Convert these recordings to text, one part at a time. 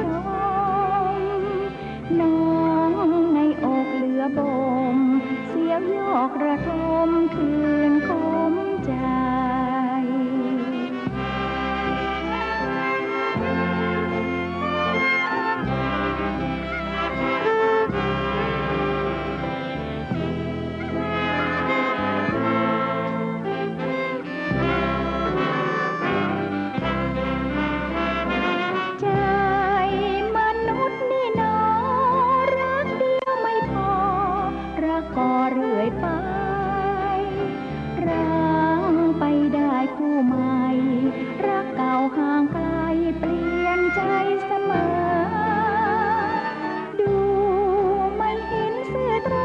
ชม น้องในอกเหลือบมเสียวยอกระทม ก็เรื่อยไปรักไปได้คู่ใหม่ รักเก่าห่างไกลเปลี่ยนใจเสมอ ดูไม่เห็นเสื่อตร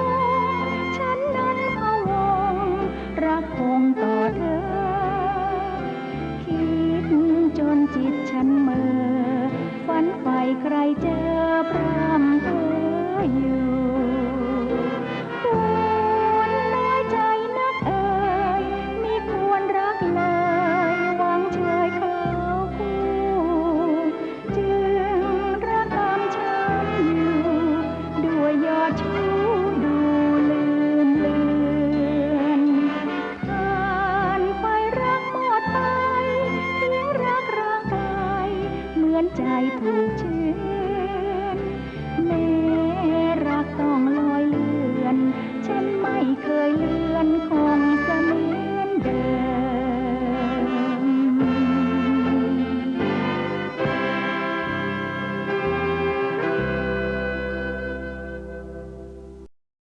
งฉันนั้นพะวง รักคงต่อเธอ คิดจนจิตฉันเมื่อฝันใฝ่ใครเจอ 在不中